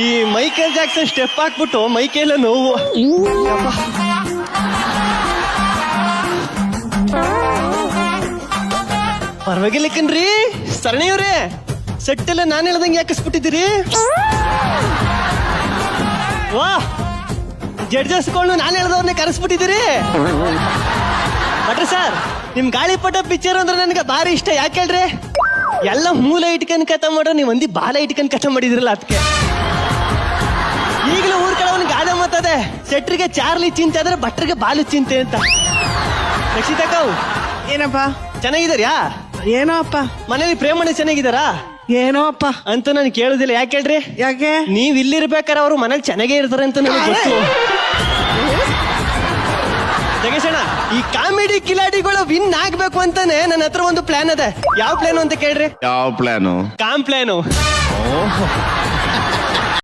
ಈ Michael Jackson step ಹಾಕ್ಬಿಟ್ಟು ಮೈಕೇಲ ನೋವು. ಪರವಾಗಿಲ್ಲ ಕಣ್ರಿ, ಸರಣಿಯವ್ರೆ ಸೆಟ್ ಎಲ್ಲ ನಾನು ಹೇಳ್ದಂಗೆ ಯಾಕಿಸ್ಬಿಟ್ಟಿದ್ದೀರಿ ವಾ ಜಡ್ಜಸ್ಗಳು ನಾನು ಹೇಳ್ದವ್ರನ್ನೇ ಕರೆಸ್ಬಿಟ್ಟಿದ್ದೀರಿ. ಬಟ್ರಿ ಸರ್ ನಿಮ್ ಗಾಳಿಪಟ ಪಿಕ್ಚರ್ ಅಂದ್ರೆ ನನಗೆ ಭಾರಿ ಇಷ್ಟ, ಯಾಕೆ ಹೇಳ್ರಿ? ಎಲ್ಲ ಮೂಲ ಇಟ್ಕೊಂಡ್ ಕಥ ಮಾಡೋ ನೀವು ಒಂದಿ ಬಾಲ ಇಟ್ಕೊಂಡ್ ಕಥ ಮಾಡಿದಿರಲ್ಲ ಅದಕ್ಕೆ ಸೆಟ್ರಿಗೆ ಚಾರ್ಲಿ ಚಿಂತೆ ಆದ್ರೆ ಭಟ್ರಿಗೆ ಬಾಲು ಚಿಂತೆ ಅಂತ. ರಕ್ಷಿತಕ್ಕವು ಏನಪ್ಪ? ಚೆನ್ನಾಗಿದಾರ್ಯಾ ಏನೋ ಅಪ್ಪ. ಮನೇಲಿ ಪ್ರೇಮಣ್ಣ ಚೆನ್ನಾಗಿದಾರಾ ಏನೋ ಅಪ್ಪ. ಅಂತ ನಾನು ಕೇಳುದಿಲ್ಲ. ಯಾಕೆ ಹೇಳ್ರಿ? ಯಾಕೆ? ನೀವ್ ಇಲ್ಲಿರ್ಬೇಕಾರ ಅವ್ರು ಮನೇಲಿ ಚೆನ್ನಾಗೇ ಇರ್ತಾರೆ ಅಂತ ನನಗೆ ಗೊತ್ತು. ಜಗೇಶಣ್ಣ ಈ ಕಾಮಿಡಿ ಕಿಲಾಡಿಗಳು ವಿನ್ ಆಗ್ಬೇಕು ಅಂತಾನೆ ನನ್ನ ಹತ್ರ ಒಂದು ಪ್ಲಾನ್ ಅದೆ ಯಾವ ಪ್ಲಾನ್ ಅಂತ ಕೇಳ್ರಿ? ಯಾವ ಪ್ಲಾನು ಕಾಮ್ ಪ್ಲಾನು